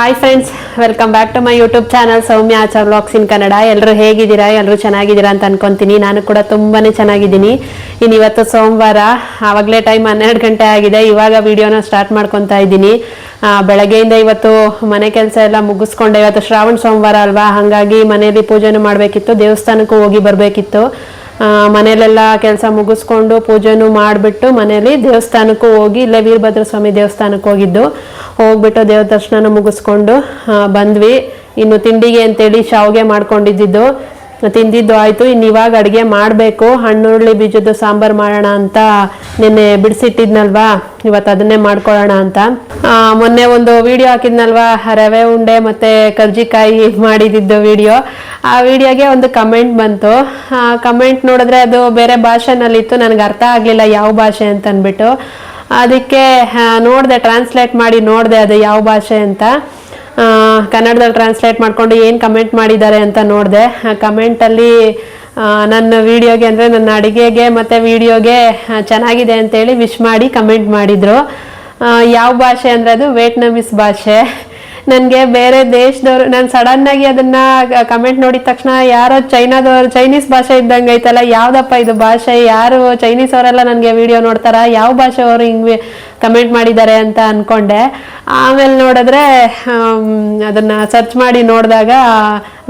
Hi friends welcome back to my YouTube channel Soumya Achar vlogs in Kannada ಎಲ್ಲರೂ ಹೇಗಿದ್ದೀರಾ? ಎಲ್ಲರೂ ಚೆನ್ನಾಗಿದ್ದೀರಾ ಅಂತ ಅನ್ಕೊಂತೀನಿ. ನಾನು ಕೂಡ ತುಂಬಾ ಚೆನ್ನಾಗಿದ್ದೀನಿ. ಇನ್ನು ಇವತ್ತು ಸೋಮವಾರ, ಆವಾಗಲೇ ಟೈಮ್ ಹನ್ನೆರಡು ಗಂಟೆ ಆಗಿದೆ. ಇವಾಗ ವಿಡಿಯೋನ ಸ್ಟಾರ್ಟ್ ಮಾಡ್ಕೊತಾ ಇದ್ದೀನಿ. ಬೆಳಗ್ಗೆಯಿಂದ ಇವತ್ತು ಮನೆ ಕೆಲಸ ಎಲ್ಲ ಮುಗಿಸ್ಕೊಂಡೆ. ಇವತ್ತು ಶ್ರಾವಣ ಸೋಮವಾರ ಅಲ್ವಾ? ಹಾಗಾಗಿ ಮನೆಯಲ್ಲಿ ಪೂಜೆನೂ ಮಾಡಬೇಕಿತ್ತು. ದೇವಸ್ಥಾನಕ್ಕೂ ಹೋಗಿ ಬರಬೇಕಿತ್ತು. ಮನೆಯಲ್ಲೆಲ್ಲ ಕೆಲಸ ಮುಗಿಸ್ಕೊಂಡು ಪೂಜೆನೂ ಮಾಡಿಬಿಟ್ಟು ಮನೇಲಿ ದೇವಸ್ಥಾನಕ್ಕೂ ಹೋಗಿ, ಇಲ್ಲೇ ವೀರಭದ್ರ ಸ್ವಾಮಿ ದೇವಸ್ಥಾನಕ್ಕೆ ಹೋಗಿದ್ದು. ಹೋಗ್ಬಿಟ್ಟು ದೇವ್ರ ದರ್ಶನ ಮುಗಿಸ್ಕೊಂಡು ಬಂದ್ವಿ. ಇನ್ನು ತಿಂಡಿಗೆ ಅಂತೇಳಿ ಶಾವ್ಗೆ ಮಾಡ್ಕೊಂಡಿದ್ದು ತಿಂದಿದ್ದು ಆಯ್ತು ಇನ್ನು ಇವಾಗ ಅಡುಗೆ ಮಾಡಬೇಕು ಹಣ್ಣುರುಳಿ ಬೀಜದ ಸಾಂಬಾರು ಮಾಡೋಣ ಅಂತ ನಿನ್ನೆ ಬಿಡಿಸಿಟ್ಟಿದ್ನಲ್ವಾ? ಇವತ್ತು ಅದನ್ನೇ ಮಾಡ್ಕೊಳ್ಳೋಣ ಅಂತ. ಮೊನ್ನೆ ಒಂದು ವಿಡಿಯೋ ಹಾಕಿದ್ನಲ್ವಾ? ರವೆ ಉಂಡೆ ಮತ್ತೆ ಕರ್ಜಿಕಾಯಿ ಮಾಡಿದಿದ್ದು ವಿಡಿಯೋ. ಆ ವಿಡಿಯೋಗೆ ಒಂದು ಕಮೆಂಟ್ ಬಂತು. ಕಮೆಂಟ್ ನೋಡಿದ್ರೆ ಅದು ಬೇರೆ ಭಾಷೆನಲ್ಲಿತ್ತು, ನನಗೆ ಅರ್ಥ ಆಗಲಿಲ್ಲ ಯಾವ ಭಾಷೆ ಅಂತ ಅಂದ್ಬಿಟ್ಟು. ಅದಕ್ಕೆ ನೋಡಿದೆ, ಟ್ರಾನ್ಸ್ಲೇಟ್ ಮಾಡಿ ನೋಡಿದೆ ಅದು ಯಾವ ಭಾಷೆ ಅಂತ. ಕನ್ನಡದಲ್ಲಿ ಟ್ರಾನ್ಸ್ಲೇಟ್ ಮಾಡ್ಕೊಂಡು ಏನು ಕಮೆಂಟ್ ಮಾಡಿದ್ದಾರೆ ಅಂತ ನೋಡಿದೆ. ಕಮೆಂಟಲ್ಲಿ ನನ್ನ ವಿಡಿಯೋಗೆ ಅಂದರೆ ನನ್ನ ಅಡುಗೆಗೆ ಮತ್ತು ವಿಡಿಯೋಗೆ ಚೆನ್ನಾಗಿದೆ ಅಂತೇಳಿ ವಿಶ್ ಮಾಡಿ ಕಮೆಂಟ್ ಮಾಡಿದರು. ಯಾವ ಭಾಷೆ ಅಂದರೆ ಅದು ವೇಟ್ನಮೀಸ್ ಭಾಷೆ. ನನಗೆ ಬೇರೆ ದೇಶದವರು, ನಾನು ಸಡನ್ನಾಗಿ ಅದನ್ನು ಕಮೆಂಟ್ ನೋಡಿದ ತಕ್ಷಣ ಯಾರೋ ಚೈನಾದವರು ಚೈನೀಸ್ ಭಾಷೆ ಇದ್ದಂಗೆ ಐತಲ್ಲ, ಯಾವುದಪ್ಪ ಇದು ಭಾಷೆ, ಯಾರು ಚೈನೀಸ್ ಅವರೆಲ್ಲ ನನಗೆ ವಿಡಿಯೋ ನೋಡ್ತಾರಾ, ಯಾವ ಭಾಷೆ ಅವರು ಹಿಂಗೆ ಕಮೆಂಟ್ ಮಾಡಿದ್ದಾರೆ ಅಂತ ಅನ್ಕೊಂಡೆ. ಆಮೇಲೆ ನೋಡಿದ್ರೆ ಅದನ್ನು ಸರ್ಚ್ ಮಾಡಿ ನೋಡಿದಾಗ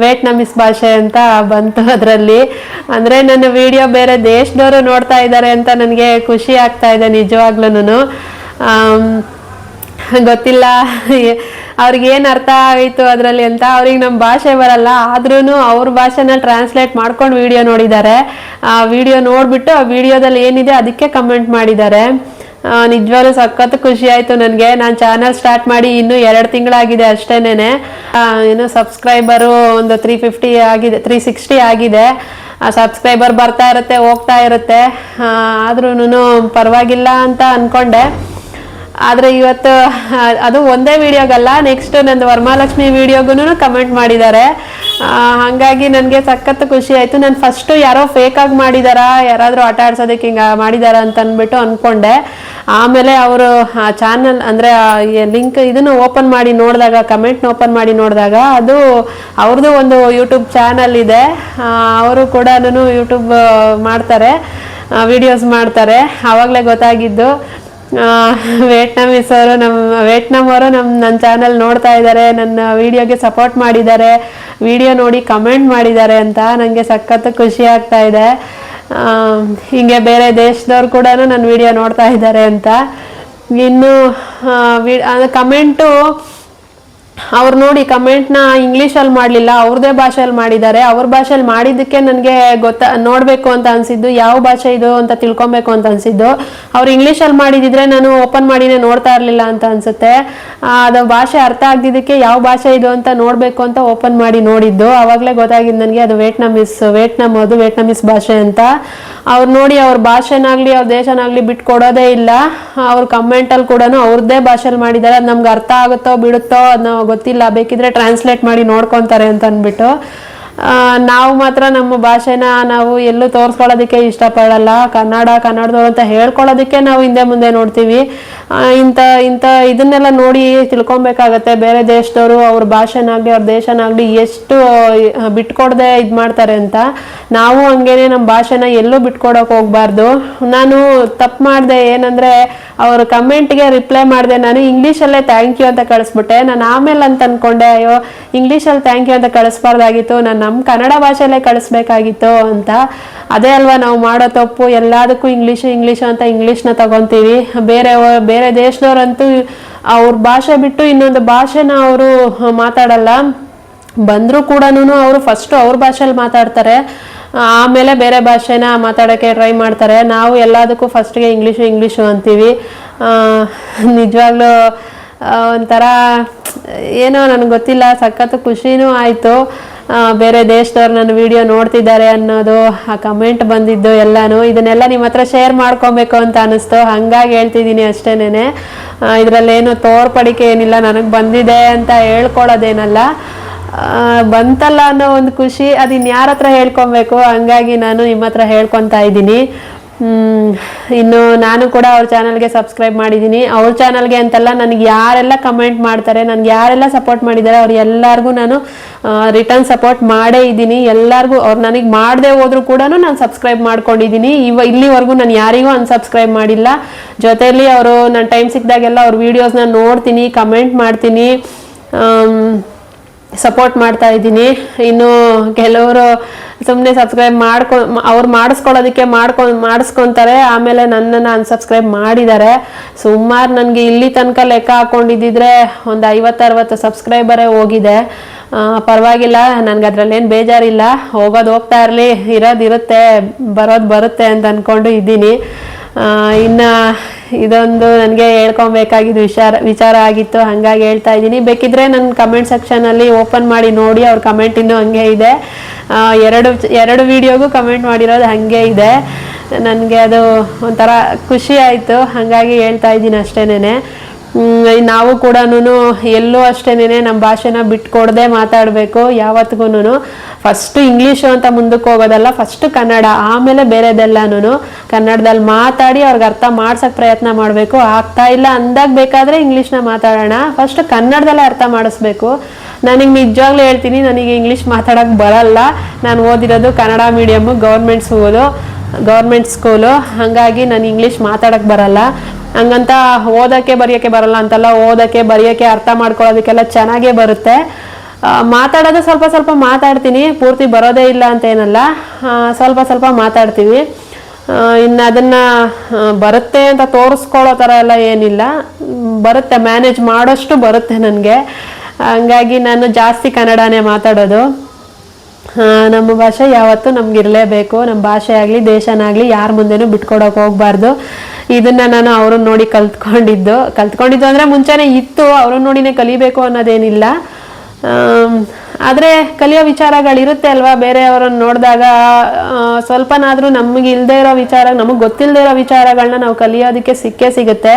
ವೇಟ್ನಮೀಸ್ ಭಾಷೆ ಅಂತ ಬಂತು ಅದರಲ್ಲಿ. ಅಂದರೆ ನನ್ನ ವಿಡಿಯೋ ಬೇರೆ ದೇಶದವರು ನೋಡ್ತಾ ಇದ್ದಾರೆ ಅಂತ ನನಗೆ ಖುಷಿ ಆಗ್ತಾ ಇದೆ ನಿಜವಾಗ್ಲೂ ಗೊತ್ತಿಲ್ಲ. ಅವ್ರಿಗೆ ಏನು ಅರ್ಥ ಆಯಿತು ಅದರಲ್ಲಿ ಅಂತ. ಅವ್ರಿಗೆ ನಮ್ಮ ಭಾಷೆ ಬರಲ್ಲ. ಆದ್ರೂ ಅವ್ರ ಭಾಷೆನ ಟ್ರಾನ್ಸ್ಲೇಟ್ ಮಾಡ್ಕೊಂಡು ವಿಡಿಯೋ ನೋಡಿದ್ದಾರೆ. ಆ ವಿಡಿಯೋ ನೋಡಿಬಿಟ್ಟು ಆ ವಿಡಿಯೋದಲ್ಲಿ ಏನಿದೆ ಅದಕ್ಕೆ ಕಮೆಂಟ್ ಮಾಡಿದ್ದಾರೆ. ನಿಜವಾಗ್ಲೂ ಸಖತ್ ಖುಷಿ ಆಯ್ತು ನನಗೆ. ನಾನು ಚಾನಲ್ ಸ್ಟಾರ್ಟ್ ಮಾಡಿ ಇನ್ನೂ ಎರಡು ತಿಂಗಳಾಗಿದೆ ಅಷ್ಟೇನೆ ಏನು ಸಬ್ಸ್ಕ್ರೈಬರು ಒಂದು ತ್ರೀ ಫಿಫ್ಟಿ ಆಗಿದೆ ತ್ರೀ ಸಿಕ್ಸ್ಟಿ ಆಗಿದೆ. ಸಬ್ಸ್ಕ್ರೈಬರ್ ಬರ್ತಾ ಇರುತ್ತೆ, ಹೋಗ್ತಾ ಇರುತ್ತೆ. ಆದ್ರೂ ಪರವಾಗಿಲ್ಲ ಅಂತ ಅಂದ್ಕೊಂಡೆ ಆದರೆ ಇವತ್ತು ಅದು ಒಂದೇ ವಿಡಿಯೋಗಲ್ಲ ನೆಕ್ಸ್ಟ್ ನಂದು ವರಮಹಾಲಕ್ಷ್ಮಿ ವಿಡಿಯೋಗೂ ಕಮೆಂಟ್ ಮಾಡಿದ್ದಾರೆ. ಆ, ಹಾಗಾಗಿ ನನಗೆ ಸಖತ್ತು ಖುಷಿ ಆಯಿತು. ನಾನು ಫಸ್ಟು ಯಾರೋ ಫೇಕಾಗಿ ಮಾಡಿದಾರಾ ಯಾರಾದರೂ ಆಟ ಆಡ್ಸೋದಕ್ಕೆ ಹಿಂಗೆ ಮಾಡಿದಾರ ಅಂತ ಅಂದ್ಬಿಟ್ಟು ಅಂದ್ಕೊಂಡೆ ಆಮೇಲೆ ಅವರು ಚಾನಲ್ ಅಂದರೆ ಲಿಂಕ್ ಇದನ್ನು ಓಪನ್ ಮಾಡಿ ನೋಡಿದಾಗ ಕಮೆಂಟ್ನ ಓಪನ್ ಮಾಡಿ ನೋಡಿದಾಗ ಅದು ಅವ್ರದ್ದು ಒಂದು ಯೂಟ್ಯೂಬ್ ಚಾನಲ್ ಇದೆ. ಅವರು ಕೂಡ ಯೂಟ್ಯೂಬ್ ಮಾಡ್ತಾರೆ ವಿಡಿಯೋಸ್ ಮಾಡ್ತಾರೆ. ಆವಾಗಲೇ ಗೊತ್ತಾಗಿದ್ದು. ವೇಟ್ನಾಮೀಸ್ ಅವರು ನಮ್ಮ ವಿಯೆಟ್ನಾಮ್ ಅವರು ನಮ್ಮ ನನ್ನ ಚಾನಲ್ ನೋಡ್ತಾ ಇದ್ದಾರೆ ನನ್ನ ವಿಡಿಯೋಗೆ ಸಪೋರ್ಟ್ ಮಾಡಿದ್ದಾರೆ ವಿಡಿಯೋ ನೋಡಿ ಕಮೆಂಟ್ ಮಾಡಿದ್ದಾರೆ ಅಂತ ನನಗೆ ಸಖತ್ ಖುಷಿ ಆಗ್ತಾ ಇದೆ. ಹಿಂಗೆ ಬೇರೆ ದೇಶದವ್ರು ಕೂಡ ನನ್ನ ವಿಡಿಯೋ ನೋಡ್ತಾ ಇದ್ದಾರೆ ಅಂತ. ಇನ್ನು ಕಮೆಂಟು ಅವ್ರು ನೋಡಿ ಕಮೆಂಟ್ನ ಇಂಗ್ಲೀಷಲ್ಲಿ ಮಾಡಲಿಲ್ಲ, ಅವ್ರದೇ ಭಾಷೆಯಲ್ಲಿ ಮಾಡಿದ್ದಾರೆ. ಅವ್ರ ಭಾಷೆಯಲ್ಲಿ ಮಾಡಿದ್ದಕ್ಕೆ ನನಗೆ ಗೊತ್ತ, ನೋಡಬೇಕು ಅಂತ ಅನಿಸಿದ್ದು, ಯಾವ ಭಾಷೆ ಇದು ಅಂತ ತಿಳ್ಕೊಬೇಕು ಅಂತ ಅನಿಸಿದ್ದು. ಅವ್ರು ಇಂಗ್ಲೀಷಲ್ಲಿ ಮಾಡಿದಿದ್ರೆ ನಾನು ಓಪನ್ ಮಾಡಿನೇ ನೋಡ್ತಾ ಇರಲಿಲ್ಲ ಅಂತ ಅನಿಸುತ್ತೆ. ಅದು ಭಾಷೆ ಅರ್ಥ ಆಗದಿದ್ದಕ್ಕೆ ಯಾವ ಭಾಷೆ ಇದು ಅಂತ ನೋಡಬೇಕು ಅಂತ ಓಪನ್ ಮಾಡಿ ನೋಡಿದ್ದು. ಆವಾಗಲೇ ಗೊತ್ತಾಗಿದ್ದು ನನಗೆ ಅದು ವೇಟ್ನಾಮಿಸ್ ವೇಟ್ನಾಮ್ ಅದು ವೇಟ್ನಾಮಿಸ್ ಭಾಷೆ ಅಂತ. ಅವ್ರು ನೋಡಿ ಅವ್ರ ಭಾಷೆನಾಗ್ಲಿ, ಅವ್ರ ದೇಶನಾಗ್ಲಿ ಬಿಟ್ಕೊಡೋದೇ ಇಲ್ಲ. ಅವ್ರ ಕಮೆಂಟಲ್ಲಿ ಕೂಡ ಅವ್ರದ್ದೇ ಭಾಷೆಲಿ ಮಾಡಿದ್ದಾರೆ ಅದು ನಮ್ಗೆ ಅರ್ಥ ಆಗುತ್ತೋ ಬಿಡುತ್ತೋ ನಾವು ಗೊತ್ತಿಲ್ಲ. ಬೇಕಿದ್ರೆ ಟ್ರಾನ್ಸ್ಲೇಟ್ ಮಾಡಿ ನೋಡ್ಕೊತಾರೆ ಅಂತ ಅಂದ್ಬಿಟ್ಟು ನಾವು ಮಾತ್ರ ನಮ್ಮ ಭಾಷೆನ ನಾವು ಎಲ್ಲೂ ತೋರಿಸ್ಕೊಳ್ಳೋದಕ್ಕೆ ಇಷ್ಟಪಡಲ್ಲ. ಕನ್ನಡ ಕನ್ನಡದವ್ರು ಅಂತ ಹೇಳ್ಕೊಳ್ಳೋದಕ್ಕೆ ನಾವು ಹಿಂದೆ ಮುಂದೆ ನೋಡ್ತೀವಿ. ಇಂಥ ಇಂಥ ಇದನ್ನೆಲ್ಲ ನೋಡಿ ತಿಳ್ಕೊಬೇಕಾಗತ್ತೆ. ಬೇರೆ ದೇಶದವರು ಅವ್ರ ಭಾಷೆನಾಗಲಿ, ಅವ್ರ ದೇಶನಾಗಲಿ ಎಷ್ಟು ಬಿಟ್ಕೊಡ್ದೆ ಇದು ಮಾಡ್ತಾರೆ ಅಂತ. ನಾವು ಹಂಗೇನೆ ನಮ್ಮ ಭಾಷೆನ ಎಲ್ಲೂ ಬಿಟ್ಕೊಡೋಕೆ ಹೋಗ್ಬಾರ್ದು. ನಾನು ತಪ್ಪು ಮಾಡಿದೆ ಏನಂದರೆ ಅವ್ರ ಕಮೆಂಟ್ಗೆ ರಿಪ್ಲೈ ಮಾಡಿದೆ, ನಾನು ಇಂಗ್ಲೀಷಲ್ಲೇ ಥ್ಯಾಂಕ್ ಯು ಅಂತ ಕಳಿಸ್ಬಿಟ್ಟೆ. ನಾನು ಆಮೇಲೆ ಅಂತ ಅಂದ್ಕೊಂಡೆ ಅಯ್ಯೋ, ಇಂಗ್ಲೀಷಲ್ಲಿ ಥ್ಯಾಂಕ್ ಯು ಅಂತ ಕಳಿಸ್ಬಾರ್ದಾಗಿತ್ತು. ನಾನು ನಮ್ಮ ಕನ್ನಡ ಭಾಷೆಯಲ್ಲೇ ಕಳಿಸ್ಬೇಕಾಗಿತ್ತು ಅಂತ. ಅದೇ ಅಲ್ವಾ ನಾವು ಮಾಡೋ ತಪ್ಪು, ಎಲ್ಲದಕ್ಕೂ ಇಂಗ್ಲೀಷು ಇಂಗ್ಲೀಷು ಅಂತ ಇಂಗ್ಲೀಷ್ನ ತಗೊತೀವಿ. ಬೇರೆ ಬೇರೆ ದೇಶದವ್ರಂತೂ ಅವ್ರ ಭಾಷೆ ಬಿಟ್ಟು ಇನ್ನೊಂದು ಭಾಷೆನ ಅವರು ಮಾತಾಡಲ್ಲ. ಬಂದರೂ ಕೂಡ ಅವರು ಫಸ್ಟು ಅವ್ರ ಭಾಷೆಯಲ್ಲಿ ಮಾತಾಡ್ತಾರೆ. ಆಮೇಲೆ ಬೇರೆ ಭಾಷೆನ ಮಾತಾಡೋಕ್ಕೆ ಟ್ರೈ ಮಾಡ್ತಾರೆ. ನಾವು ಎಲ್ಲದಕ್ಕೂ ಫಸ್ಟ್ಗೆ ಇಂಗ್ಲೀಷು ಇಂಗ್ಲೀಷು ಅಂತೀವಿ. ನಿಜವಾಗ್ಲೂ ಒಂಥರ ಏನೋ ನನಗೆ ಗೊತ್ತಿಲ್ಲ ಸಖತ್ತು ಖುಷಿನೂ ಆಯಿತು. ಬೇರೆ ದೇಶದವ್ರು ನನ್ನ ವಿಡಿಯೋ ನೋಡ್ತಿದ್ದಾರೆ ಅನ್ನೋದು, ಆ ಕಮೆಂಟ್ ಬಂದಿದ್ದು ಎಲ್ಲನೂ. ಇದನ್ನೆಲ್ಲ ನಿಮ್ಮ ಹತ್ರ ಶೇರ್ ಮಾಡ್ಕೊಬೇಕು ಅಂತ ಅನಿಸ್ತು ಹಂಗಾಗಿ ಹೇಳ್ತಿದ್ದೀನಿ ಅಷ್ಟೇನೆ ಇದರಲ್ಲೇನು ತೋರ್ಪಡಿಕೆ ಏನಿಲ್ಲ, ನನಗೆ ಬಂದಿದೆ ಅಂತ ಹೇಳ್ಕೊಳ್ಳೋದೇನಲ್ಲ. ಬಂತಲ್ಲ ಅನ್ನೋ ಒಂದು ಖುಷಿ ಅದು ಹತ್ರ ಹೇಳ್ಕೊಬೇಕು. ಹಂಗಾಗಿ ನಾನು ನಿಮ್ಮ ಹತ್ರ ಹೇಳ್ಕೊತಾ ಇದ್ದೀನಿ. ಇನ್ನು ನಾನು ಕೂಡ ಅವ್ರ ಚಾನಲ್ಗೆ ಸಬ್ಸ್ಕ್ರೈಬ್ ಮಾಡಿದ್ದೀನಿ. ಅವ್ರ ಚಾನಲ್ಗೆ ಅಂತಲ್ಲ ನನಗೆ ಯಾರೆಲ್ಲ ಕಮೆಂಟ್ ಮಾಡ್ತಾರೆ, ನನಗೆ ಯಾರೆಲ್ಲ ಸಪೋರ್ಟ್ ಮಾಡಿದ್ದಾರೆ, ಅವ್ರು ಎಲ್ಲರಿಗೂ ನಾನು ರಿಟರ್ನ್ ಸಪೋರ್ಟ್ ಮಾಡೇ ಇದ್ದೀನಿ. ಎಲ್ಲರಿಗೂ ಅವ್ರು ನನಗೆ ಮಾಡದೆ ಹೋದ್ರು ಕೂಡ ನಾನು ಸಬ್ಸ್ಕ್ರೈಬ್ ಮಾಡ್ಕೊಂಡಿದ್ದೀನಿ. ಇವ, ಇಲ್ಲಿವರೆಗೂ ನಾನು ಯಾರಿಗೂ ಅನ್ಸಬ್ಸ್ಕ್ರೈಬ್ ಮಾಡಿಲ್ಲ. ಜೊತೆಯಲ್ಲಿ ಅವರು ನಾನು ಟೈಮ್ ಸಿಕ್ಕಿದಾಗೆಲ್ಲ ಅವ್ರ ವೀಡಿಯೋಸ್ನ ನೋಡ್ತೀನಿ ಕಮೆಂಟ್ ಮಾಡ್ತೀನಿ. ಸಪೋರ್ಟ್ ಮಾಡ್ತಾ ಇದ್ದೀನಿ. ಇನ್ನು ಕೆಲವರು ಸುಮ್ಮನೆ ಸಬ್ಸ್ಕ್ರೈಬ್ ಮಾಡ್ಕೊ, ಅವ್ರು ಮಾಡಿಸ್ಕೊಳ್ಳೋದಕ್ಕೆ ಮಾಡ್ಕೊ, ಮಾಡಿಸ್ಕೊತಾರೆ. ಆಮೇಲೆ ನನ್ನನ್ನು ಅನ್ಸಬ್ಸ್ಕ್ರೈಬ್ ಮಾಡಿದ್ದಾರೆ. ಸುಮಾರು ನನಗೆ ಇಲ್ಲಿ ತನಕ ಲೆಕ್ಕ ಹಾಕೊಂಡಿದ್ದಿದ್ರೆ ಒಂದು ಐವತ್ತರವತ್ತು ಸಬ್ಸ್ಕ್ರೈಬರೇ ಹೋಗಿದೆ. ಪರವಾಗಿಲ್ಲ ನನಗೆ ಅದರಲ್ಲೇನು ಬೇಜಾರಿಲ್ಲ. ಹೋಗೋದು ಹೋಗ್ತಾ ಇರಲಿ, ಇರೋದು ಇರುತ್ತೆ, ಬರೋದು ಬರುತ್ತೆ ಅಂತ ಅಂದ್ಕೊಂಡು ಇದ್ದೀನಿ. ಇನ್ನ ಇದೊಂದು ನನಗೆ ಹೇಳ್ಕೊಬೇಕಾಗಿದ್ದು ವಿಚಾರ ವಿಚಾರ ಆಗಿತ್ತು, ಹಾಗಾಗಿ ಹೇಳ್ತಾ ಇದ್ದೀನಿ. ಬೇಕಿದ್ರೆ ನನ್ನ ಕಮೆಂಟ್ ಸೆಕ್ಷನಲ್ಲಿ ಓಪನ್ ಮಾಡಿ ನೋಡಿ, ಅವ್ರ ಕಮೆಂಟ್ ಇನ್ನೂ ಹಂಗೆ ಇದೆ. ಎರಡು ಎರಡು ವಿಡಿಯೋಗೂ ಕಮೆಂಟ್ ಮಾಡಿರೋದು ಹಾಗೆ ಇದೆ. ನನಗೆ ಅದು ಒಂಥರ ಖುಷಿ ಆಯಿತು. ಹಾಗಾಗಿ ಹೇಳ್ತಾ ಇದ್ದೀನಿ ಅಷ್ಟೇನೆ ನಾವು ಕೂಡ ಎಲ್ಲೂ ಅಷ್ಟೇನೆ ನಮ್ಮ ಭಾಷೆನ ಬಿಟ್ಕೊಡದೆ ಮಾತಾಡಬೇಕು ಯಾವತ್ತಿಗೂ ಫಸ್ಟ್ ಇಂಗ್ಲೀಷು ಅಂತ ಮುಂದಕ್ಕೆ ಹೋಗೋದಲ್ಲ ಫಸ್ಟ್ ಕನ್ನಡ, ಆಮೇಲೆ ಬೇರೆದೆಲ್ಲನೂ ಕನ್ನಡದಲ್ಲಿ ಮಾತಾಡಿ ಅವ್ರಿಗೆ ಅರ್ಥ ಮಾಡ್ಸೋಕ್ಕೆ ಪ್ರಯತ್ನ ಮಾಡಬೇಕು. ಆಗ್ತಾ ಇಲ್ಲ ಅಂದಾಗ ಬೇಕಾದರೆ ಇಂಗ್ಲೀಷ್ನ ಮಾತಾಡೋಣ. ಫಸ್ಟ್ ಕನ್ನಡದಲ್ಲೇ ಅರ್ಥ ಮಾಡಿಸ್ಬೇಕು. ನನಗೆ ನಿಜವಾಗ್ಲೂ ಹೇಳ್ತೀನಿ, ನನಗೆ ಇಂಗ್ಲೀಷ್ ಮಾತಾಡೋಕ್ಕೆ ಬರಲ್ಲ. ನಾನು ಓದಿರೋದು Kannada medium government school government school ಹಾಗಾಗಿ ನಾನು ಇಂಗ್ಲೀಷ್ ಮಾತಾಡೋಕ್ಕೆ ಬರಲ್ಲ. ಹಂಗಂತ ಓದೋಕ್ಕೆ ಬರೆಯೋಕ್ಕೆ ಬರಲ್ಲ ಅಂತಲ್ಲ, ಓದೋಕ್ಕೆ ಬರೆಯೋಕ್ಕೆ ಅರ್ಥ ಮಾಡ್ಕೊಳ್ಳೋದಕ್ಕೆಲ್ಲ ಚೆನ್ನಾಗೇ ಬರುತ್ತೆ. ಮಾತಾಡೋದು ಸ್ವಲ್ಪ ಸ್ವಲ್ಪ ಮಾತಾಡ್ತೀನಿ, ಪೂರ್ತಿ ಬರೋದೇ ಇಲ್ಲ ಅಂತ ಏನಲ್ಲ. ಸ್ವಲ್ಪ ಸ್ವಲ್ಪ ಮಾತಾಡ್ತೀವಿ. ಇನ್ನು ಅದನ್ನು ಬರುತ್ತೆ ಅಂತ ತೋರಿಸ್ಕೊಳ್ಳೋ ಥರ ಎಲ್ಲ ಏನಿಲ್ಲ. ಬರುತ್ತೆ, ಮ್ಯಾನೇಜ್ ಮಾಡೋಷ್ಟು ಬರುತ್ತೆ ನನಗೆ. ಹಂಗಾಗಿ ನಾನು ಜಾಸ್ತಿ ಕನ್ನಡನೇ ಮಾತಾಡೋದು. ನಮ್ಮ ಭಾಷೆ ಯಾವತ್ತೂ ನಮ್ಗೆ ಇರಲೇಬೇಕು. ನಮ್ಮ ಭಾಷೆ ಆಗಲಿ ದೇಶನಾಗಲಿ ಯಾರ ಮುಂದೆನೂ ಬಿಟ್ಕೊಡೋಕೆ ಹೋಗ್ಬಾರ್ದು. ಇದನ್ನ ನಾನು ಅವ್ರನ್ನ ನೋಡಿ ಕಲ್ತ್ಕೊಂಡಿದ್ದು. ಕಲ್ತ್ಕೊಂಡಿದ್ದು ಅಂದರೆ ಮುಂಚೆನೇ ಇತ್ತು, ಅವ್ರನ್ನ ನೋಡಿನೇ ಕಲಿಬೇಕು ಅನ್ನೋದೇನಿಲ್ಲ. ಆದರೆ ಕಲಿಯೋ ವಿಚಾರಗಳಿರುತ್ತೆ ಅಲ್ವಾ? ಬೇರೆಯವರನ್ನು ನೋಡಿದಾಗ ಸ್ವಲ್ಪನಾದರೂ ನಮಗೆ ಇಲ್ಲದೆ ಇರೋ ವಿಚಾರ, ನಮಗೆ ಗೊತ್ತಿಲ್ಲದೆ ಇರೋ ವಿಚಾರಗಳನ್ನ ನಾವು ಕಲಿಯೋದಕ್ಕೆ ಸಿಕ್ಕೇ ಸಿಗುತ್ತೆ.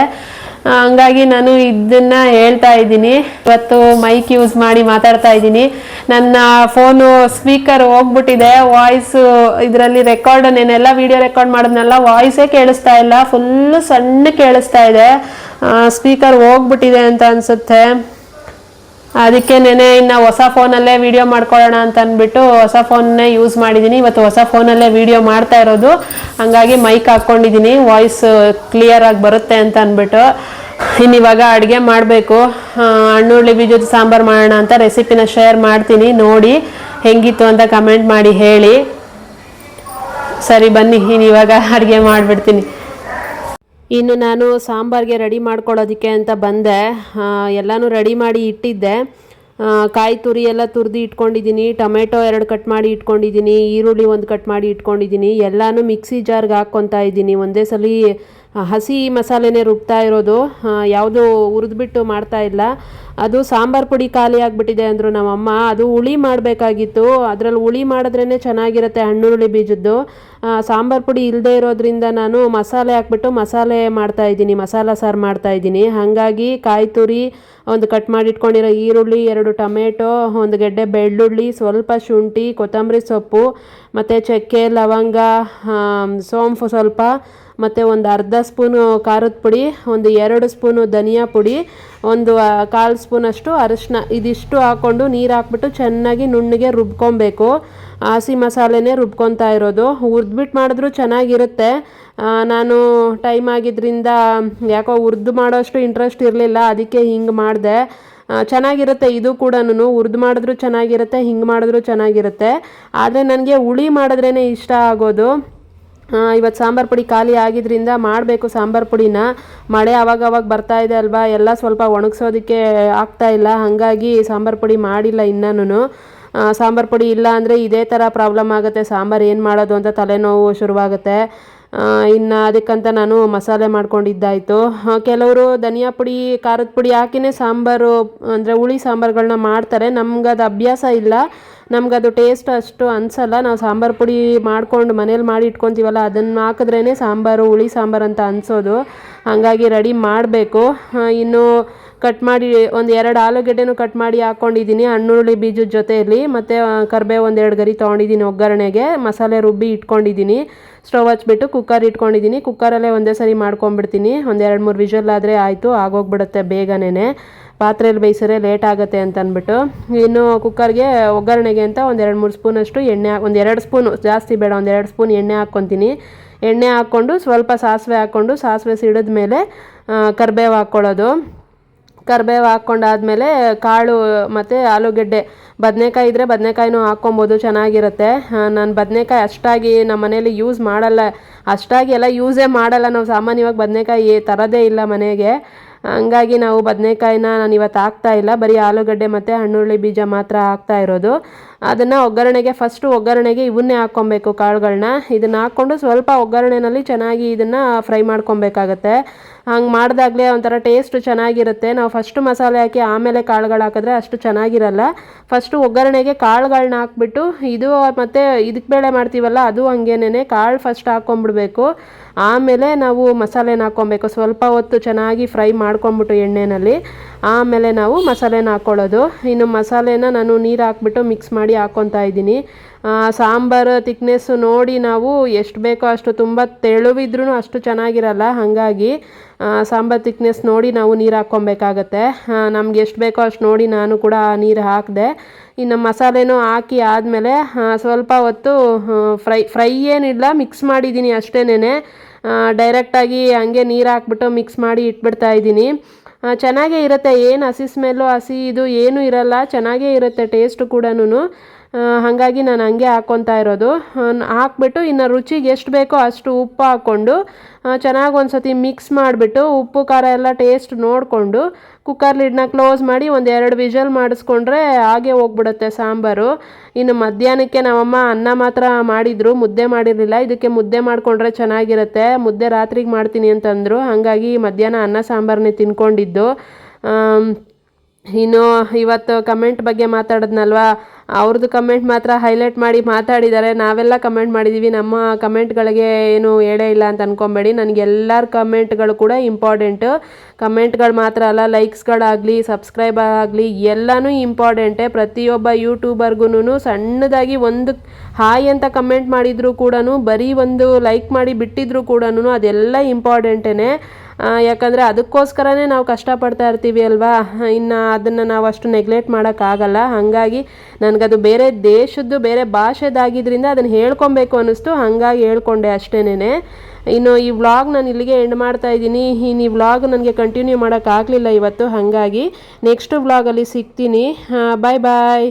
ಹಂಗಾಗಿ ನಾನು ಇದನ್ನ ಹೇಳ್ತಾ ಇದ್ದೀನಿ. ಇವತ್ತು ಮೈಕ್ ಯೂಸ್ ಮಾಡಿ ಮಾತಾಡ್ತಾ ಇದ್ದೀನಿ. ನನ್ನ ಫೋನು ಸ್ಪೀಕರ್ ಹೋಗ್ಬಿಟ್ಟಿದೆ. ವಾಯ್ಸ್ ಇದರಲ್ಲಿ ರೆಕಾರ್ಡ್ ನೇನೆಲ್ಲ ವಿಡಿಯೋ ರೆಕಾರ್ಡ್ ಮಾಡಿದ್ನೆಲ್ಲ ವಾಯ್ಸೇ ಕೇಳಿಸ್ತಾ ಇಲ್ಲ. ಫುಲ್ಲು ಸಣ್ಣ ಕೇಳಿಸ್ತಾ ಇದೆ. ಸ್ಪೀಕರ್ ಹೋಗ್ಬಿಟ್ಟಿದೆ ಅಂತ ಅನ್ಸುತ್ತೆ. ಅದಕ್ಕೆ ನೆನೆ ಇನ್ನು ಹೊಸ ಫೋನಲ್ಲೇ ವಿಡಿಯೋ ಮಾಡ್ಕೊಳ್ಳೋಣ ಅಂತ ಅಂದ್ಬಿಟ್ಟು ಹೊಸ ಫೋನ್ನೇ ಯೂಸ್ ಮಾಡಿದ್ದೀನಿ ಇವತ್ತು ಹೊಸ ಫೋನಲ್ಲೇ ವಿಡಿಯೋ ಮಾಡ್ತಾ ಇರೋದು. ಹಂಗಾಗಿ ಮೈಕ್ ಹಾಕ್ಕೊಂಡಿದ್ದೀನಿ ವಾಯ್ಸ್ ಕ್ಲಿಯರ್ ಆಗಿ ಬರುತ್ತೆ ಅಂತ ಅಂದ್ಬಿಟ್ಟು ಇನ್ನು ಅಡುಗೆ ಮಾಡಬೇಕು. ಹಣ್ಣುಳ್ಳಿ ಬೀಜದ ಸಾಂಬಾರು ಮಾಡೋಣ ಅಂತ ರೆಸಿಪಿನ ಶೇರ್ ಮಾಡ್ತೀನಿ. ನೋಡಿ ಹೆಂಗಿತ್ತು ಅಂತ ಕಮೆಂಟ್ ಮಾಡಿ ಹೇಳಿ. ಸರಿ ಬನ್ನಿ. ಇನ್ನು ಇವಾಗ ಅಡುಗೆ ಮಾಡಿಬಿಡ್ತೀನಿ. ಇನ್ನು ನಾನು ಸಾಂಬಾರಿಗೆ ರೆಡಿ ಮಾಡ್ಕೊಳ್ಳೋದಕ್ಕೆ ಅಂತ ಬಂದೆ. ಎಲ್ಲನೂ ರೆಡಿ ಮಾಡಿ ಇಟ್ಟಿದ್ದೆ. ಕಾಯಿ ತುರಿ ಎಲ್ಲ ತುರಿದು ಇಟ್ಕೊಂಡಿದ್ದೀನಿ. ಟೊಮೆಟೊ ಎರಡು ಕಟ್ ಮಾಡಿ ಇಟ್ಕೊಂಡಿದ್ದೀನಿ. ಈರುಳ್ಳಿ ಒಂದು ಕಟ್ ಮಾಡಿ ಇಟ್ಕೊಂಡಿದ್ದೀನಿ. ಎಲ್ಲನೂ ಮಿಕ್ಸಿ ಜಾರ್ಗೆ ಹಾಕ್ಕೊತಾ ಇದ್ದೀನಿ. ಒಂದೇ ಸಲ ಹಸಿ ಮಸಾಲೆನೇ ರುಬ್ತಾ ಇರೋದು ಯಾವುದು ಹುರಿದ್ಬಿಟ್ಟು ಮಾಡ್ತಾ ಇಲ್ಲ. ಅದು ಸಾಂಬಾರು ಪುಡಿ ಖಾಲಿ ಆಗಿಬಿಟ್ಟಿದೆ ಅಂದರು ನಮ್ಮಮ್ಮ. ಅದು ಹುಳಿ ಮಾಡಬೇಕಾಗಿತ್ತು. ಅದರಲ್ಲಿ ಹುಳಿ ಮಾಡಿದ್ರೇ ಚೆನ್ನಾಗಿರುತ್ತೆ ಹಣ್ಣುರುಳಿ ಬೀಜದ್ದು. ಸಾಂಬಾರು ಪುಡಿ ಇಲ್ಲದೆ ಇರೋದ್ರಿಂದ ನಾನು ಮಸಾಲೆ ಹಾಕ್ಬಿಟ್ಟು ಮಸಾಲೆ ಮಾಡ್ತಾ ಇದ್ದೀನಿ. ಮಸಾಲ ಸಾರು ಮಾಡ್ತಾ ಇದ್ದೀನಿ. ಹಾಗಾಗಿ ಕಾಯಿ ತುರಿ, ಒಂದು ಕಟ್ ಮಾಡಿಟ್ಕೊಂಡಿರೋ ಈರುಳ್ಳಿ, ಎರಡು ಟೊಮೆಟೊ, ಒಂದು ಗೆಡ್ಡೆ ಬೆಳ್ಳುಳ್ಳಿ, ಸ್ವಲ್ಪ ಶುಂಠಿ, ಕೊತ್ತಂಬರಿ ಸೊಪ್ಪು, ಮತ್ತು ಚಕ್ಕೆ, ಲವಂಗ ಸೋಂಪು ಸ್ವಲ್ಪ ಮತ್ತು ಒಂದು ಅರ್ಧ ಸ್ಪೂನು ಖಾರದ ಪುಡಿ, ಒಂದು ಎರಡು ಸ್ಪೂನು ಧನಿಯಾ ಪುಡಿ, ಒಂದು ಕಾಲು ಸ್ಪೂನಷ್ಟು ಅರಶಿನ. ಇದಿಷ್ಟು ಹಾಕ್ಕೊಂಡು ನೀರು ಹಾಕ್ಬಿಟ್ಟು ಚೆನ್ನಾಗಿ ನುಣ್ಣಗೆ ರುಬ್ಕೊಬೇಕು. ಹಸಿ ಮಸಾಲೆನೇ ರುಬ್ಕೊತಾ ಇರೋದು. ಹುರಿದ್ಬಿಟ್ಟು ಮಾಡಿದ್ರೂ ಚೆನ್ನಾಗಿರುತ್ತೆ. ನಾನು ಟೈಮ್ ಆಗಿದ್ದರಿಂದ ಯಾಕೋ ಹುರಿದು ಮಾಡೋಷ್ಟು ಇಂಟ್ರೆಸ್ಟ್ ಇರಲಿಲ್ಲ, ಅದಕ್ಕೆ ಹಿಂಗೆ ಮಾಡಿದೆ. ಚೆನ್ನಾಗಿರುತ್ತೆ ಇದು ಕೂಡ ಹುರಿದು ಮಾಡಿದ್ರೂ ಚೆನ್ನಾಗಿರುತ್ತೆ, ಹಿಂಗೆ ಮಾಡಿದ್ರೂ ಚೆನ್ನಾಗಿರುತ್ತೆ. ಆದರೆ ನನಗೆ ಹುಳಿ ಮಾಡಿದ್ರೇ ಇಷ್ಟ ಆಗೋದು. ಇವತ್ತು ಸಾಂಬಾರು ಪುಡಿ ಖಾಲಿ ಆಗಿದ್ದರಿಂದ ಮಾಡಬೇಕು ಸಾಂಬಾರು ಪುಡಿನ. ಮಳೆ ಅವಾಗ ಅವಾಗ ಬರ್ತಾ ಇದೆ ಅಲ್ವಾ? ಎಲ್ಲ ಸ್ವಲ್ಪ ಒಣಗಿಸೋದಕ್ಕೆ ಇಲ್ಲ. ಹಾಗಾಗಿ ಸಾಂಬಾರು ಪುಡಿ ಮಾಡಿಲ್ಲ ಇನ್ನೂ ಸಾಂಬಾರು ಪುಡಿ ಇಲ್ಲ ಅಂದರೆ ಇದೇ ಥರ ಪ್ರಾಬ್ಲಮ್ ಆಗುತ್ತೆ. ಸಾಂಬಾರು ಏನು ಮಾಡೋದು ಅಂತ ತಲೆನೋವು ಶುರುವಾಗುತ್ತೆ. ಇನ್ನು ಅದಕ್ಕಂತ ನಾನು ಮಸಾಲೆ ಮಾಡ್ಕೊಂಡಿದ್ದಾಯಿತು. ಕೆಲವರು ಧನಿಯಾ ಪುಡಿ, ಖಾರದ ಪುಡಿ ಹಾಕಿನೇ ಸಾಂಬಾರು, ಅಂದರೆ ಹುಳಿ ಸಾಂಬಾರುಗಳನ್ನ ಮಾಡ್ತಾರೆ. ನಮ್ಗೆ ಅದು ಅಭ್ಯಾಸ ಇಲ್ಲ. ನಮ್ಗದು ಟೇಸ್ಟ್ ಅಷ್ಟು ಅನ್ಸಲ್ಲ. ನಾವು ಸಾಂಬಾರು ಪುಡಿ ಮಾಡ್ಕೊಂಡು ಮನೇಲಿ ಮಾಡಿ ಇಟ್ಕೊತೀವಲ್ಲ ಅದನ್ನು ಹಾಕಿದ್ರೇ ಸಾಂಬಾರು, ಹುಳಿ ಸಾಂಬಾರು ಅಂತ ಅನ್ಸೋದು. ಹಾಗಾಗಿ ರೆಡಿ ಮಾಡಬೇಕು. ಇನ್ನು ಕಟ್ ಮಾಡಿ, ಒಂದು ಎರಡು ಆಲೂಗೆಡ್ಡೆನೂ ಕಟ್ ಮಾಡಿ ಹಾಕ್ಕೊಂಡಿದ್ದೀನಿ ಹಣ್ಣುರುಳಿ ಬೀಜದ ಜೊತೆಯಲ್ಲಿ, ಮತ್ತು ಕರ್ಬೇವು ಒಂದೆರಡು ಗರಿ ತೊಗೊಂಡಿದ್ದೀನಿ ಒಗ್ಗರಣೆಗೆ. ಮಸಾಲೆ ರುಬ್ಬಿ ಇಟ್ಕೊಂಡಿದ್ದೀನಿ. ಸ್ಟವ್ ಹಚ್ಬಿಟ್ಟು ಕುಕ್ಕರ್ ಇಟ್ಕೊಂಡಿದ್ದೀನಿ. ಕುಕ್ಕರಲ್ಲೇ ಒಂದೇ ಸರಿ ಮಾಡ್ಕೊಂಬಿಡ್ತೀನಿ ಒಂದು ಎರಡು ಮೂರು ವಿಷಲ್ ಆದರೆ ಆಯಿತು, ಆಗೋಗ್ಬಿಡುತ್ತೆ ಬೇಗನೆ ಪಾತ್ರೆಯಲ್ಲಿ ಬೇಯಿಸಿದ್ರೆ ಲೇಟ್ ಆಗುತ್ತೆ ಅಂತ ಅಂದ್ಬಿಟ್ಟು ಇನ್ನು ಕುಕ್ಕರ್ಗೆ ಒಗ್ಗರಣೆಗೆ ಅಂತ ಒಂದೆರಡು ಮೂರು ಸ್ಪೂನಷ್ಟು ಎಣ್ಣೆ ಒಂದೆರಡು ಸ್ಪೂನು, ಜಾಸ್ತಿ ಬೇಡ ಒಂದೆರಡು ಸ್ಪೂನ್ ಎಣ್ಣೆ ಹಾಕ್ಕೊತೀನಿ. ಎಣ್ಣೆ ಹಾಕ್ಕೊಂಡು ಸ್ವಲ್ಪ ಸಾಸಿವೆ ಹಾಕ್ಕೊಂಡು, ಸಾಸಿವೆ ಸಿಡಿದ ಮೇಲೆ ಕರ್ಬೇವು ಹಾಕ್ಕೊಳ್ಳೋದು. ಕರಿಬೇವು ಹಾಕ್ಕೊಂಡಾದ್ಮೇಲೆ ಕಾಳು ಮತ್ತು ಆಲೂಗೆಡ್ಡೆ. ಬದನೆಕಾಯಿ ಇದ್ದರೆ ಬದನೆಕಾಯಿನೂ ಹಾಕ್ಕೊಬೋದು, ಚೆನ್ನಾಗಿರುತ್ತೆ. ನಾನು ಬದನೆಕಾಯಿ ಅಷ್ಟಾಗಿ ನಮ್ಮ ಮನೇಲಿ ಯೂಸ್ ಮಾಡಲ್ಲ. ಅಷ್ಟಾಗಿ ಎಲ್ಲ ಯೂಸೇ ಮಾಡಲ್ಲ. ನಾವು ಸಾಮಾನ್ಯವಾಗಿ ಬದನೆಕಾಯಿ ತರೋದೇ ಇಲ್ಲ ಮನೆಗೆ. ಹಂಗಾಗಿ ನಾವು ಬದನೆಕಾಯಿನ ನಾನು ಇವತ್ತು ಹಾಕ್ತಾ ಇಲ್ಲ. ಬರೀ ಆಲೂಗಡ್ಡೆ ಮತ್ತು ಹಣ್ಣುಳ್ಳಿ ಬೀಜ ಮಾತ್ರ ಹಾಕ್ತಾ ಇರೋದು. ಅದನ್ನು ಒಗ್ಗರಣೆಗೆ ಫಸ್ಟು ಒಗ್ಗರಣೆಗೆ ಇವನ್ನೇ ಹಾಕ್ಕೊಬೇಕು ಕಾಳುಗಳನ್ನ ಇದನ್ನು ಹಾಕ್ಕೊಂಡು ಸ್ವಲ್ಪ ಒಗ್ಗರಣೆನಲ್ಲಿ ಚೆನ್ನಾಗಿ ಇದನ್ನು ಫ್ರೈ ಮಾಡ್ಕೊಬೇಕಾಗತ್ತೆ. ಹಂಗೆ ಮಾಡಿದಾಗಲೇ ಒಂಥರ ಟೇಸ್ಟ್ ಚೆನ್ನಾಗಿರುತ್ತೆ. ನಾವು ಫಸ್ಟು ಮಸಾಲೆ ಹಾಕಿ ಆಮೇಲೆ ಕಾಳುಗಳು ಹಾಕಿದ್ರೆ ಅಷ್ಟು ಚೆನ್ನಾಗಿರಲ್ಲ. ಫಸ್ಟು ಒಗ್ಗರಣೆಗೆ ಕಾಳುಗಳನ್ನ ಹಾಕ್ಬಿಟ್ಟು ಇದು ಮತ್ತು ಇದಕ್ಕೆ ಬೇಳೆ ಮಾಡ್ತೀವಲ್ಲ ಅದು ಹಂಗೇನೇ ಕಾಳು ಫಸ್ಟ್ ಹಾಕ್ಕೊಂಬಿಡ್ಬೇಕು ಆಮೇಲೆ ನಾವು ಮಸಾಲೆನ ಹಾಕ್ಕೊಬೇಕು ಸ್ವಲ್ಪ ಹೊತ್ತು ಚೆನ್ನಾಗಿ ಫ್ರೈ ಮಾಡ್ಕೊಂಬಿಟ್ಟು ಎಣ್ಣೆಯಲ್ಲಿ ಆಮೇಲೆ ನಾವು ಮಸಾಲೆನ ಹಾಕ್ಕೊಳ್ಳೋದು ಇನ್ನು ಮಸಾಲೆನ ನಾನು ನೀರು ಹಾಕ್ಬಿಟ್ಟು ಮಿಕ್ಸ್ ಮಾಡಿ ಹಾಕ್ಕೊತಾ ಇದ್ದೀನಿ. ಸಾಂಬಾರು ತಿಕ್ನೆಸ್ಸು ನೋಡಿ ನಾವು ಎಷ್ಟು ಬೇಕೋ ಅಷ್ಟು ತುಂಬ ತೆಳುವಿದ್ರೂ ಅಷ್ಟು ಚೆನ್ನಾಗಿರಲ್ಲ, ಹಾಗಾಗಿ ಸಾಂಬಾರು ತಿಕ್ನೆಸ್ ನೋಡಿ ನಾವು ನೀರು ಹಾಕ್ಕೊಬೇಕಾಗತ್ತೆ. ನಮ್ಗೆ ಎಷ್ಟು ಬೇಕೋ ಅಷ್ಟು ನೋಡಿ ನಾನು ಕೂಡ ನೀರು ಹಾಕಿದೆ. ಇನ್ನು ಮಸಾಲೆನೂ ಹಾಕಿ ಆದಮೇಲೆ ಸ್ವಲ್ಪ ಹೊತ್ತು ಫ್ರೈ ಫ್ರೈ ಏನಿಲ್ಲ ಮಿಕ್ಸ್ ಮಾಡಿದ್ದೀನಿ ಅಷ್ಟೇನೆ ಡೈರೆಕ್ಟಾಗಿ ಹಂಗೆ ನೀರು ಹಾಕ್ಬಿಟ್ಟು ಮಿಕ್ಸ್ ಮಾಡಿ ಇಟ್ಬಿಡ್ತಾ ಇದ್ದೀನಿ. ಚೆನ್ನಾಗೇ ಇರುತ್ತೆ, ಏನು ಹಸಿ ಸ್ಮೆಲ್ಲು ಹಸಿ ಇದು ಏನೂ ಇರಲ್ಲ, ಚೆನ್ನಾಗೇ ಇರುತ್ತೆ ಟೇಸ್ಟು ಕೂಡ ಹಾಗಾಗಿ ನಾನು ಹಂಗೆ ಹಾಕ್ಕೊತಾ ಇರೋದು. ಹಾಕ್ಬಿಟ್ಟು ಇನ್ನು ರುಚಿಗೆ ಎಷ್ಟು ಬೇಕೋ ಅಷ್ಟು ಉಪ್ಪು ಹಾಕ್ಕೊಂಡು ಚೆನ್ನಾಗಿ ಒಂದು ಸತಿ ಮಿಕ್ಸ್ ಮಾಡಿಬಿಟ್ಟು ಉಪ್ಪು, ಖಾರ ಎಲ್ಲ ಟೇಸ್ಟ್ ನೋಡಿಕೊಂಡು ಕುಕ್ಕರ್ ಲಿಡ್ನ ಕ್ಲೋಸ್ ಮಾಡಿ ಒಂದು ಎರಡು ವಿಷಲ್ ಮಾಡಿಸ್ಕೊಂಡ್ರೆ ಹಾಗೆ ಹೋಗ್ಬಿಡುತ್ತೆ ಸಾಂಬಾರು. ಇನ್ನು ಮಧ್ಯಾಹ್ನಕ್ಕೆ ನಮ್ಮಮ್ಮ ಅನ್ನ ಮಾತ್ರ ಮಾಡಿದರು, ಮುದ್ದೆ ಮಾಡಿರಲಿಲ್ಲ. ಇದಕ್ಕೆ ಮುದ್ದೆ ಮಾಡಿಕೊಂಡ್ರೆ ಚೆನ್ನಾಗಿರುತ್ತೆ. ಮುದ್ದೆ ರಾತ್ರಿಗೆ ಮಾಡ್ತೀನಿ ಅಂತಂದರು. ಹಾಗಾಗಿ ಮಧ್ಯಾಹ್ನ ಅನ್ನ ಸಾಂಬಾರನ್ನೇ ತಿನ್ಕೊಂಡಿದ್ದು. ಇನ್ನು ಇವತ್ತು ಕಮೆಂಟ್ ಬಗ್ಗೆ ಮಾತಾಡಿದ್ನಲ್ವಾ? ಅವ್ರದ್ದು ಕಮೆಂಟ್ ಮಾತ್ರ ಹೈಲೈಟ್ ಮಾಡಿ ಮಾತಾಡಿದ್ದಾರೆ ನಾವೆಲ್ಲ ಕಮೆಂಟ್ ಮಾಡಿದ್ದೀವಿ ನಮ್ಮ ಕಮೆಂಟ್ಗಳಿಗೆ ಏನು ಹೇಳೇ ಇಲ್ಲ ಅಂತ ಅನ್ಕೊಬೇಡಿ. ನನಗೆ ಎಲ್ಲರ ಕಮೆಂಟ್ಗಳು ಕೂಡ ಇಂಪಾರ್ಟೆಂಟು ಕಮೆಂಟ್ಗಳು ಮಾತ್ರ ಅಲ್ಲ ಲೈಕ್ಸ್ಗಳಾಗಲಿ ಸಬ್ಸ್ಕ್ರೈಬ್ ಆಗಲಿ, ಎಲ್ಲನೂ ಇಂಪಾರ್ಟೆಂಟೇ ಪ್ರತಿಯೊಬ್ಬ ಯೂಟ್ಯೂಬರ್ಗೂ ಸಣ್ಣದಾಗಿ ಒಂದು ಹಾಯ್ ಅಂತ ಕಮೆಂಟ್ ಮಾಡಿದರೂ ಕೂಡ ಬರೀ ಒಂದು ಲೈಕ್ ಮಾಡಿ ಬಿಟ್ಟಿದ್ರು ಕೂಡ ಅದೆಲ್ಲ ಇಂಪಾರ್ಟೆಂಟೇ ಯಾಕಂದರೆ ಅದಕ್ಕೋಸ್ಕರನೇ ನಾವು ಕಷ್ಟಪಡ್ತಾ ಇರ್ತೀವಿ ಅಲ್ವಾ? ಇನ್ನು ಅದನ್ನು ನಾವು ಅಷ್ಟು ನೆಗ್ಲೆಕ್ಟ್ ಮಾಡೋಕ್ಕಾಗಲ್ಲ. ಹಾಗಾಗಿ ನನಗದು ಬೇರೆ ದೇಶದ್ದು ಬೇರೆ ಭಾಷೆದಾಗಿದ್ದರಿಂದ ಅದನ್ನು ಹೇಳ್ಕೊಬೇಕು ಅನ್ನಿಸ್ತು. ಹಾಗಾಗಿ ಹೇಳ್ಕೊಂಡೆ ಅಷ್ಟೇನೆ ಇನ್ನು ಈ ವ್ಲಾಗ್ ನಾನು ಇಲ್ಲಿಗೆ ಎಂಡ್ ಮಾಡ್ತಾ ಇದ್ದೀನಿ. ಇನ್ನು ಈ ವ್ಲಾಗ್ ನನಗೆ ಕಂಟಿನ್ಯೂ ಮಾಡೋಕ್ಕಾಗಲಿಲ್ಲ ಇವತ್ತು. ಹಾಗಾಗಿ ನೆಕ್ಸ್ಟ್ ವ್ಲಾಗಲ್ಲಿ ಸಿಗ್ತೀನಿ. ಬಾಯ್ ಬಾಯ್